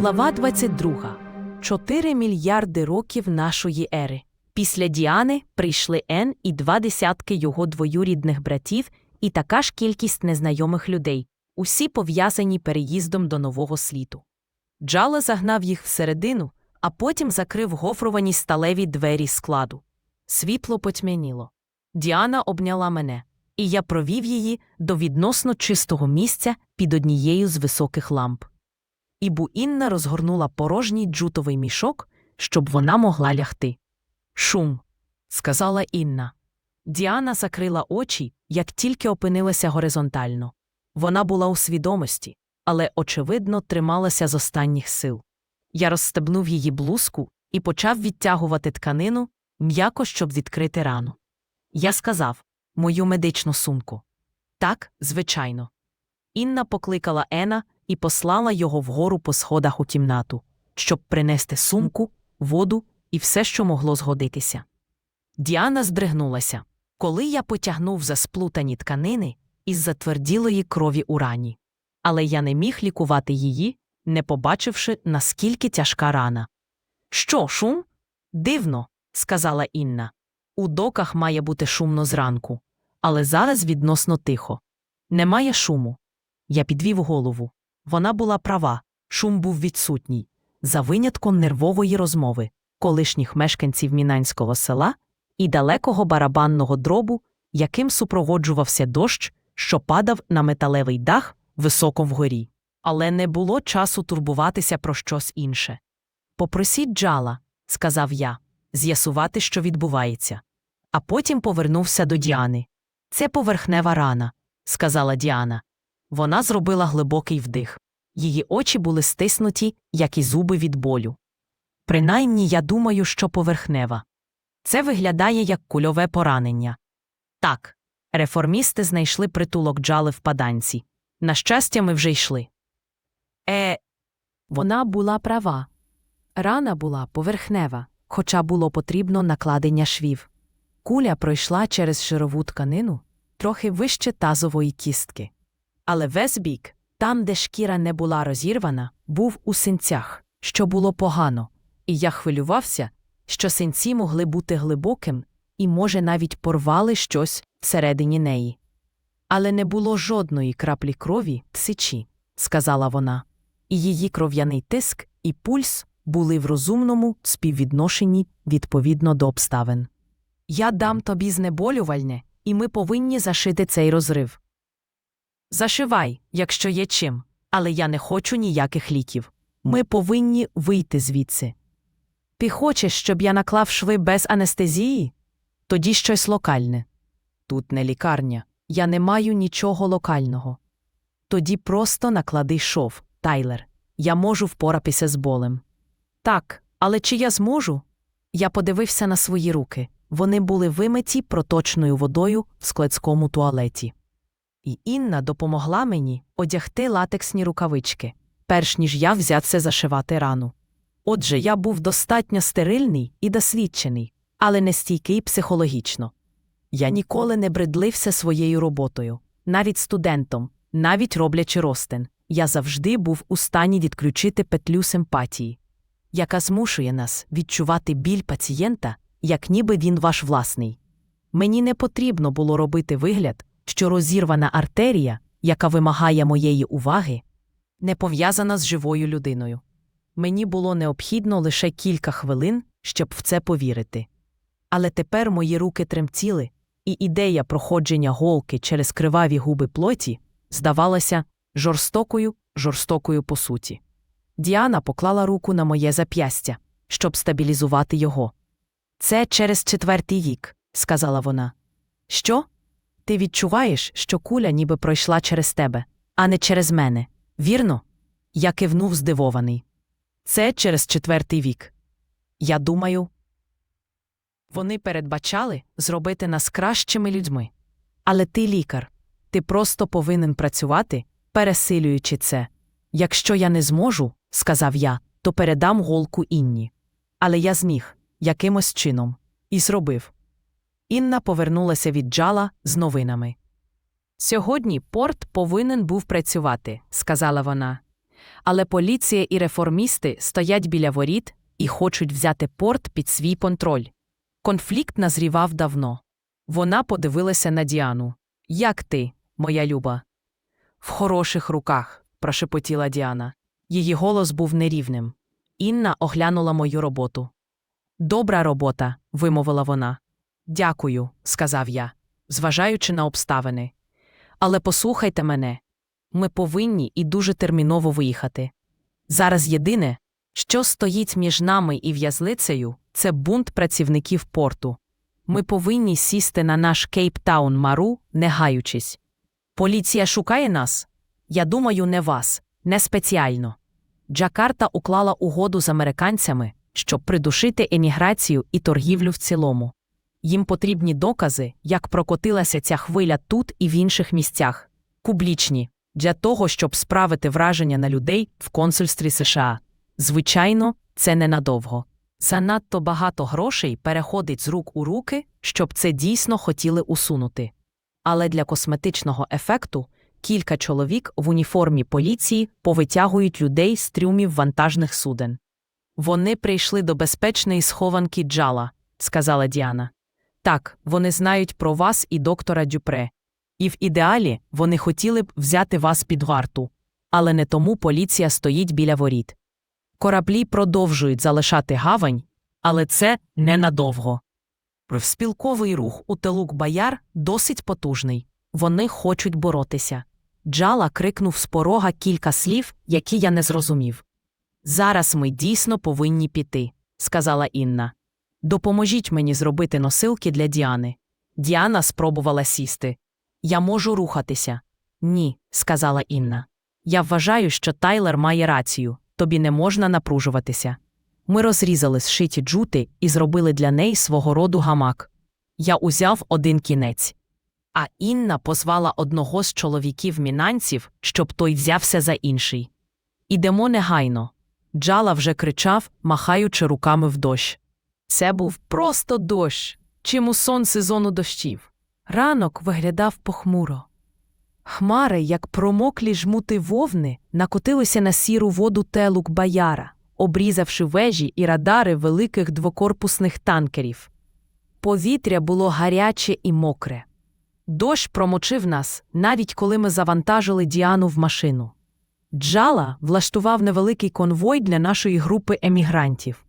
Глава 22. Чотири мільярди років нашої ери. Після Діани прийшли Ен і два десятки його двоюрідних братів, і така ж кількість незнайомих людей, усі пов'язані переїздом до нового світу. Джала загнав їх всередину, а потім закрив гофровані сталеві двері складу. Світло потьмяніло. Діана обняла мене, і я провів її до відносно чистого місця під однією з високих ламп. І Буінна розгорнула порожній джутовий мішок, щоб вона могла лягти. Шум, сказала Інна. Діана закрила очі, як тільки опинилася горизонтально. Вона була у свідомості, але, очевидно, трималася з останніх сил. Я розстебнув її блузку і почав відтягувати тканину м'яко, щоб відкрити рану. Я сказав мою медичну сумку. Так, звичайно. Інна покликала Ена і послала його вгору по сходах у кімнату, щоб принести сумку, воду і все, що могло згодитися. Діана здригнулася, коли я потягнув за сплутані тканини із затверділої крові у рані. Але я не міг лікувати її, не побачивши, наскільки тяжка рана. Що, шум? Дивно, сказала Інна. У доках має бути шумно зранку, але зараз відносно тихо. Немає шуму. Я підвів голову. Вона була права, шум був відсутній, за винятком нервової розмови колишніх мешканців мінанського села і далекого барабанного дробу, яким супроводжувався дощ, що падав на металевий дах високо вгорі. Але не було часу турбуватися про щось інше. Попросіть Джала, сказав я, з'ясувати, що відбувається. А потім повернувся до Діани. Це поверхнева рана, сказала Діана. Вона зробила глибокий вдих. Її очі були стиснуті, як і зуби від болю. Принаймні, я думаю, що поверхнева. Це виглядає як кульове поранення. Так, реформісти знайшли притулок джали в паданці. На щастя, ми вже йшли. Е, вона була права. Рана була поверхнева, хоча було потрібно накладення швів. Куля пройшла через широву тканину, трохи вище тазової кістки. Але весь бік, там, де шкіра не була розірвана, був у синцях, що було погано, і я хвилювався, що синці могли бути глибоким і, може, навіть порвали щось всередині неї. Але не було жодної краплі крові в сказала вона, і її кров'яний тиск і пульс були в розумному співвідношенні відповідно до обставин. Я дам тобі знеболювальне, і ми повинні зашити цей розрив. Зашивай, якщо є чим, але я не хочу ніяких ліків. Ми повинні вийти звідси. Ти хочеш, щоб я наклав шви без анестезії? Тоді щось локальне. Тут не лікарня, я не маю нічого локального. Тоді просто наклади шов, Тайлер. Я можу впоратися з болем. Так, але чи я зможу? Я подивився на свої руки. Вони були вимиті проточною водою в складському туалеті. І Інна допомогла мені одягти латексні рукавички, перш ніж я взявся зашивати рану. Отже, я був достатньо стерильний і досвідчений, але не стійкий психологічно. Я ніколи не бредлився своєю роботою, навіть студентом, навіть роблячи ростин. Я завжди був у стані відключити петлю симпатії, яка змушує нас відчувати біль пацієнта, як ніби він ваш власний. Мені не потрібно було робити вигляд, що розірвана артерія, яка вимагає моєї уваги, не пов'язана з живою людиною. Мені було необхідно лише кілька хвилин, щоб в це повірити. Але тепер мої руки тремтіли, і ідея проходження голки через криваві губи плоті здавалася жорстокою, жорстокою по суті. Діана поклала руку на моє зап'ястя, щоб стабілізувати його. Це через четвертий вік, сказала вона. Що? Ти відчуваєш, що куля ніби пройшла через тебе, а не через мене. Вірно? Я кивнув здивований. Це через четвертий вік. Я думаю, вони передбачали зробити нас кращими людьми. Але ти лікар, ти просто повинен працювати, пересилюючи це. Якщо я не зможу, сказав я, то передам голку Інні. Але я зміг, якимось чином, і зробив. Інна повернулася від джала з новинами. Сьогодні порт повинен був працювати, сказала вона. Але поліція і реформісти стоять біля воріт і хочуть взяти порт під свій контроль. Конфлікт назрівав давно. Вона подивилася на Діану. Як ти, моя люба? В хороших руках, прошепотіла Діана. Її голос був нерівним. Інна оглянула мою роботу. Добра робота, вимовила вона. Дякую, сказав я, зважаючи на обставини. Але послухайте мене ми повинні і дуже терміново виїхати. Зараз єдине, що стоїть між нами і в'язницею, це бунт працівників порту. Ми повинні сісти на наш Кейптаун Мару, не гаючись. Поліція шукає нас? Я думаю, не вас, не спеціально. Джакарта уклала угоду з американцями, щоб придушити еміграцію і торгівлю в цілому. Їм потрібні докази, як прокотилася ця хвиля тут і в інших місцях, публічні, для того, щоб справити враження на людей в консульстві США. Звичайно, це ненадовго. Занадто багато грошей переходить з рук у руки, щоб це дійсно хотіли усунути. Але для косметичного ефекту кілька чоловік в уніформі поліції повитягують людей з трюмів вантажних суден. Вони прийшли до безпечної схованки Джала, сказала Діана. Так, вони знають про вас і доктора Дюпре. І в ідеалі вони хотіли б взяти вас під варту. Але не тому поліція стоїть біля воріт. Кораблі продовжують залишати гавань, але це ненадовго. Спілковий рух у Телук Баяр досить потужний. Вони хочуть боротися. Джала крикнув з порога кілька слів, які я не зрозумів. Зараз ми дійсно повинні піти, сказала Інна. Допоможіть мені зробити носилки для Діани. Діана спробувала сісти. Я можу рухатися. Ні, сказала Інна. Я вважаю, що Тайлер має рацію, тобі не можна напружуватися. Ми розрізали зшиті джути і зробили для неї свого роду гамак. Я узяв один кінець. А Інна позвала одного з чоловіків мінанців, щоб той взявся за інший. Ідемо негайно. Джала вже кричав, махаючи руками в дощ. Це був просто дощ, чим у сон сезону дощів. Ранок виглядав похмуро. Хмари, як промоклі жмути вовни, накотилися на сіру воду телук Баяра, обрізавши вежі і радари великих двокорпусних танкерів. Повітря було гаряче і мокре. Дощ промочив нас, навіть коли ми завантажили Діану в машину. Джала влаштував невеликий конвой для нашої групи емігрантів.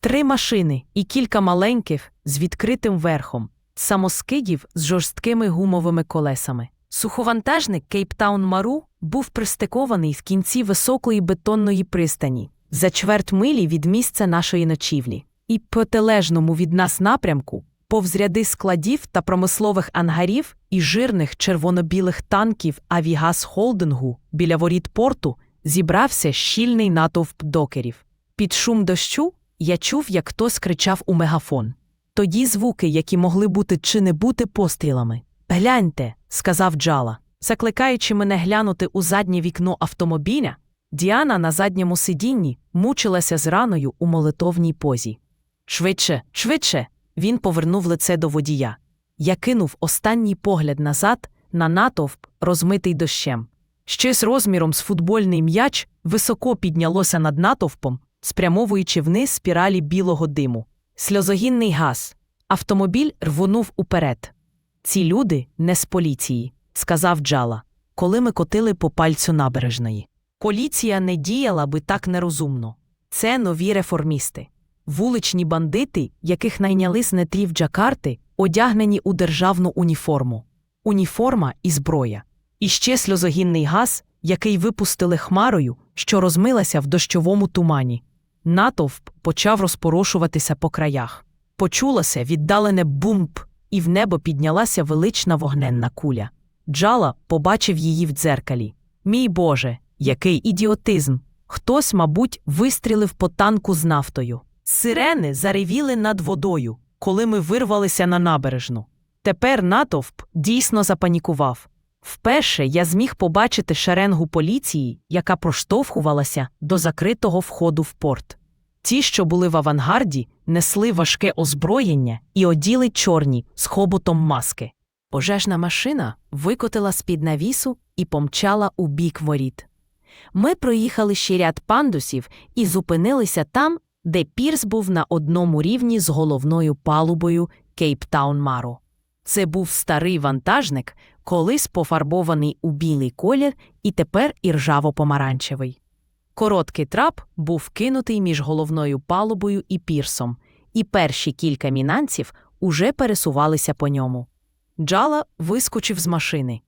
Три машини і кілька маленьких з відкритим верхом, самоскидів з жорсткими гумовими колесами. Суховантажник Кейптаун Мару був пристикований в кінці високої бетонної пристані, за чверть милі від місця нашої ночівлі, і протилежному від нас напрямку, повз ряди складів та промислових ангарів і жирних червоно-білих танків Авігас Холдингу біля воріт порту зібрався щільний натовп докерів. Під шум дощу я чув, як хтось кричав у мегафон. Тоді звуки, які могли бути чи не бути пострілами. Гляньте, сказав Джала, закликаючи мене глянути у заднє вікно автомобіля, Діана на задньому сидінні мучилася з раною у молитовній позі. Швидше, швидше. Він повернув лице до водія. Я кинув останній погляд назад на натовп, розмитий дощем. Щось розміром з футбольний м'яч високо піднялося над натовпом, спрямовуючи вниз спіралі білого диму. Сльозогінний газ. Автомобіль рвонув уперед. Ці люди не з поліції, сказав Джала, коли ми котили по пальцю набережної. Поліція не діяла би так нерозумно. Це нові реформісти. Вуличні бандити, яких найняли з нетрів Джакарти, одягнені у державну уніформу. Уніформа і зброя. І ще сльозогінний газ, який випустили хмарою, що розмилася в дощовому тумані. Натовп почав розпорошуватися по краях. Почулося віддалене бумп, і в небо піднялася велична вогненна куля. Джала побачив її в дзеркалі. Мій Боже, який ідіотизм! Хтось, мабуть, вистрілив по танку з нафтою. Сирени заревіли над водою, коли ми вирвалися на набережну. Тепер натовп дійсно запанікував. Вперше я зміг побачити шеренгу поліції, яка проштовхувалася до закритого входу в порт. Ті, що були в авангарді, несли важке озброєння і оділи чорні з хоботом маски. Пожежна машина викотила з-під навісу і помчала у бік воріт. Ми проїхали ще ряд пандусів і зупинилися там, де пірс був на одному рівні з головною палубою Кейптаун Маро. Це був старий вантажник, колись пофарбований у білий колір і тепер іржаво-помаранчевий. Короткий трап був кинутий між головною палубою і пірсом, і перші кілька мінанців уже пересувалися по ньому. Джала вискочив з машини.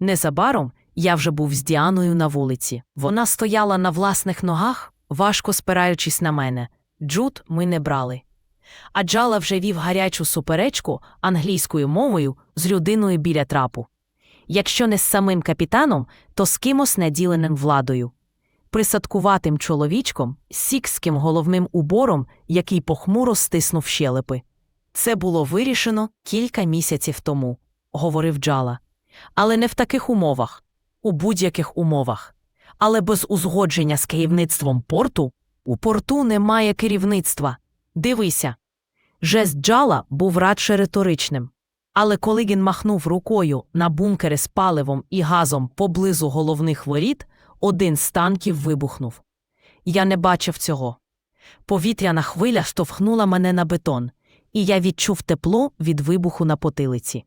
Незабаром я вже був з Діаною на вулиці. Вона стояла на власних ногах, важко спираючись на мене. Джуд ми не брали. А Джала вже вів гарячу суперечку англійською мовою з людиною біля трапу. Якщо не з самим капітаном, то з кимось наділеним владою. Присадкуватим чоловічком сікським головним убором, який похмуро стиснув щелепи. Це було вирішено кілька місяців тому, говорив Джала. Але не в таких умовах, у будь-яких умовах. Але без узгодження з керівництвом порту у порту немає керівництва. Дивися. Жест Джала був радше риторичним. Але коли він махнув рукою на бункери з паливом і газом поблизу головних воріт, один з танків вибухнув. Я не бачив цього. Повітряна хвиля штовхнула мене на бетон, і я відчув тепло від вибуху на потилиці.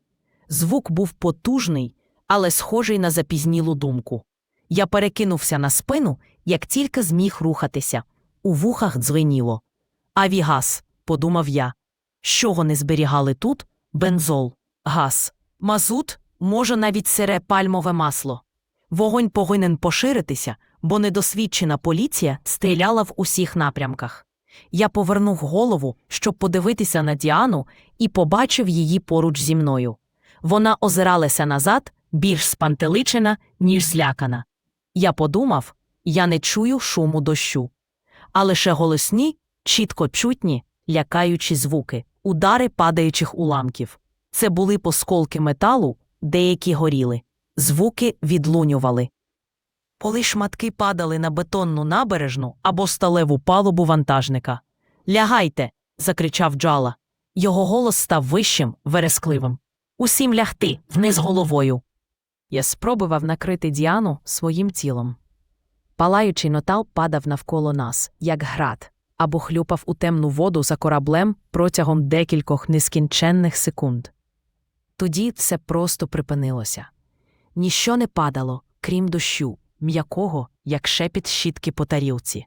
Звук був потужний, але схожий на запізнілу думку. Я перекинувся на спину, як тільки зміг рухатися. У вухах дзвеніло. Авігаз, подумав я. Що вони зберігали тут? Бензол, газ, мазут, може навіть сире пальмове масло. Вогонь повинен поширитися, бо недосвідчена поліція стріляла в усіх напрямках. Я повернув голову, щоб подивитися на Діану, і побачив її поруч зі мною. Вона озиралася назад, більш спантеличена, ніж злякана. Я подумав, я не чую шуму дощу. А лише голосні, чітко чутні, лякаючі звуки, удари падаючих уламків. Це були посколки металу, деякі горіли. Звуки відлунювали. Коли шматки падали на бетонну набережну або сталеву палубу вантажника. Лягайте. закричав Джала. Його голос став вищим, верескливим. Усім лягти, вниз головою. Я спробував накрити Діану своїм тілом. Палаючий нотал падав навколо нас, як град, або хлюпав у темну воду за кораблем протягом декількох нескінченних секунд. Тоді все просто припинилося. Ніщо не падало, крім дощу, м'якого, як шепіт щітки по тарілці.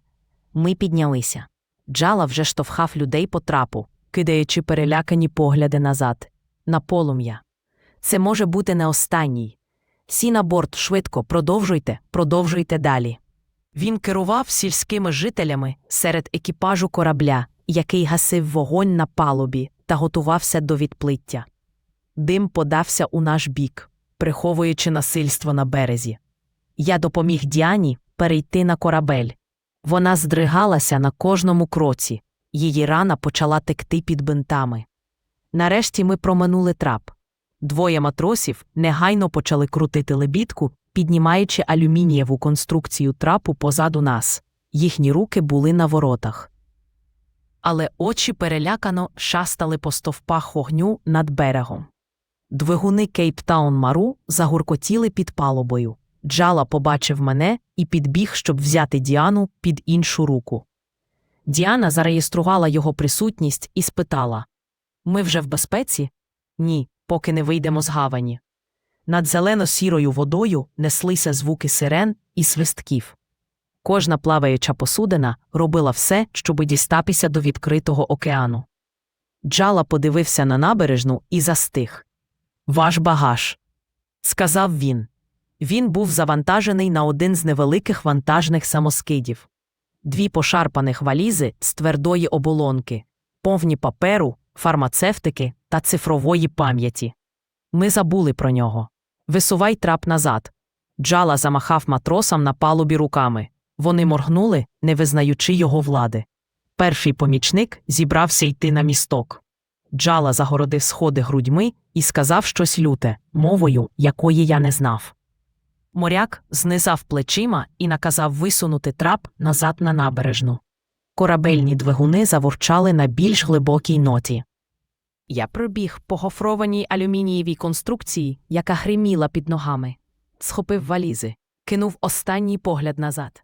Ми піднялися. Джала вже штовхав людей по трапу, кидаючи перелякані погляди назад, на полум'я. Це може бути не останній. Сі на борт швидко, продовжуйте, продовжуйте далі. Він керував сільськими жителями серед екіпажу корабля, який гасив вогонь на палубі та готувався до відплиття. Дим подався у наш бік, приховуючи насильство на березі. Я допоміг Діані перейти на корабель. Вона здригалася на кожному кроці, її рана почала текти під бинтами. Нарешті ми проминули трап. Двоє матросів негайно почали крутити лебідку, піднімаючи алюмінієву конструкцію трапу позаду нас. Їхні руки були на воротах. Але очі перелякано шастали по стовпах вогню над берегом. Двигуни Кейптаун Мару загуркотіли під палубою. Джала побачив мене і підбіг, щоб взяти Діану під іншу руку. Діана зареєструвала його присутність і спитала Ми вже в безпеці? Ні, поки не вийдемо з гавані. Над зелено-сірою водою неслися звуки сирен і свистків. Кожна плаваюча посудина робила все, щоби дістатися до відкритого океану. Джала подивився на набережну і застиг. Ваш багаж, сказав він. Він був завантажений на один з невеликих вантажних самоскидів. Дві пошарпаних валізи з твердої оболонки, повні паперу, фармацевтики та цифрової пам'яті. Ми забули про нього. Висувай трап назад. Джала замахав матросам на палубі руками. Вони моргнули, не визнаючи його влади. Перший помічник зібрався йти на місток. Джала загородив сходи грудьми і сказав щось люте, мовою, якої я не знав. Моряк знизав плечима і наказав висунути трап назад на набережну. Корабельні двигуни заворчали на більш глибокій ноті. Я пробіг по гофрованій алюмінієвій конструкції, яка гриміла під ногами. Схопив валізи, кинув останній погляд назад.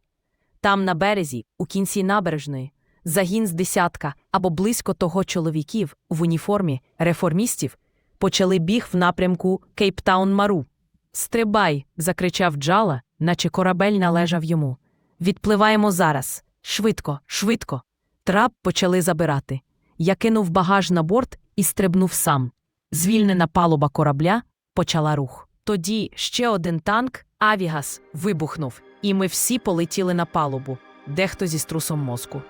Там, на березі, у кінці набережної, загін з десятка або близько того чоловіків в уніформі реформістів почали біг в напрямку Кейптаун-Мару. Стрибай. закричав Джала, наче корабель належав йому. Відпливаємо зараз. Швидко, швидко. Трап почали забирати. Я кинув багаж на борт і стрибнув сам. Звільнена палуба корабля почала рух. Тоді ще один танк, Авігас, вибухнув, і ми всі полетіли на палубу, дехто зі струсом мозку.